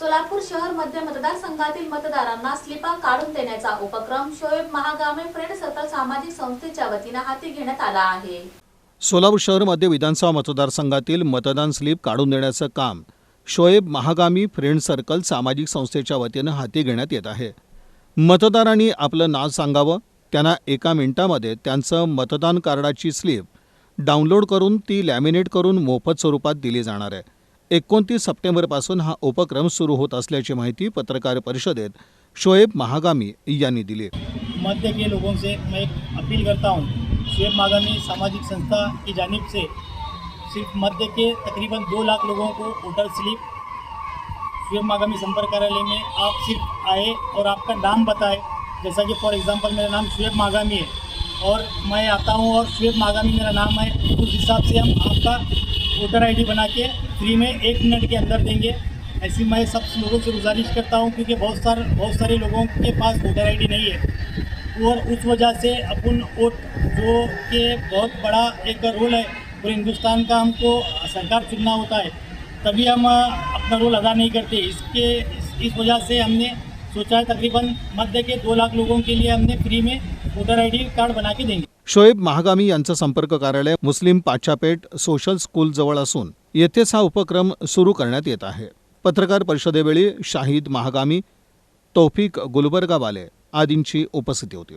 सोलापूर शहर मध्य मतदारसंघातील मतदारांना स्लिपा काढून देण्याचा उपक्रम शोएब महागामे फ्रेंड सर्कल सामाजिक संस्थेच्या वतीनं हाती घेण्यात आला आहे. सोलापूर शहर मध्य विधानसभा मतदारसंघातील मतदान स्लिप काढून देण्याचं काम शोएब महागामी फ्रेंड सर्कल सामाजिक संस्थेच्या वतीनं हाती घेण्यात येत आहे. मतदारांनी आपलं नाव सांगावं त्यांना एका मिनिटामध्ये त्यांचं मतदान कार्डाची स्लिप डाउनलोड करून ती लॅमिनेट करून मोफत स्वरूपात दिली जाणार आहे. एकोणतीस सप्टेंबरपासून हा उपक्रम सुरू होत असल्याची माहिती पत्रकार परिषदेत शोएब महागामी यांनी दिली. मध्य के लोगों से मैं एक अपील करता हूँ शोएब मागामी सामाजिक संस्था की जानिब से सिर्फ मध्य के तकरीबन दो लाख लोगों को वोटर स्लिप शोएब महागामी संपर्क कार्यालय में आप सिर्फ आए और आपका नाम बताए जैसा कि फॉर एग्जांपल मेरा नाम शुएब मागामी है और मैं आता हूँ और शुएब मागामी मेरा नाम है उस हिसाब से हम आपका वोटर आईडी बना के फ्री में एक मिनट के अंदर देंगे। ऐसी मैं सब लोगों से गुजारिश करता हूँ क्योंकि बहुत सारे बहुत सारे लोगों के पास वोटर आईडी नहीं है। और उस वजह से अपन वोट जो के बहुत बड़ा एक रोल है पूरे हिंदुस्तान का हमको सरकार चुनना होता है। तभी हम अपना रोल अदा नहीं करते। इसके इस, वजह से हमने सोचा है तकरीबन मध्य के दो लाख लोगों के लिए हमने फ्री में वोटर आईडी कार्ड बना के देंगे। शोएब महागामी यांचं संपर्क कार्यालय मुस्लिम पाचापेठ सोशल स्कूल जवळ असून येथेच हा उपक्रम सुरू करण्यात येत आहे. पत्रकार परिषदेवेळी शाहिद महागामी तौफिक गुलबर्गावाले आदींची उपस्थिती होती.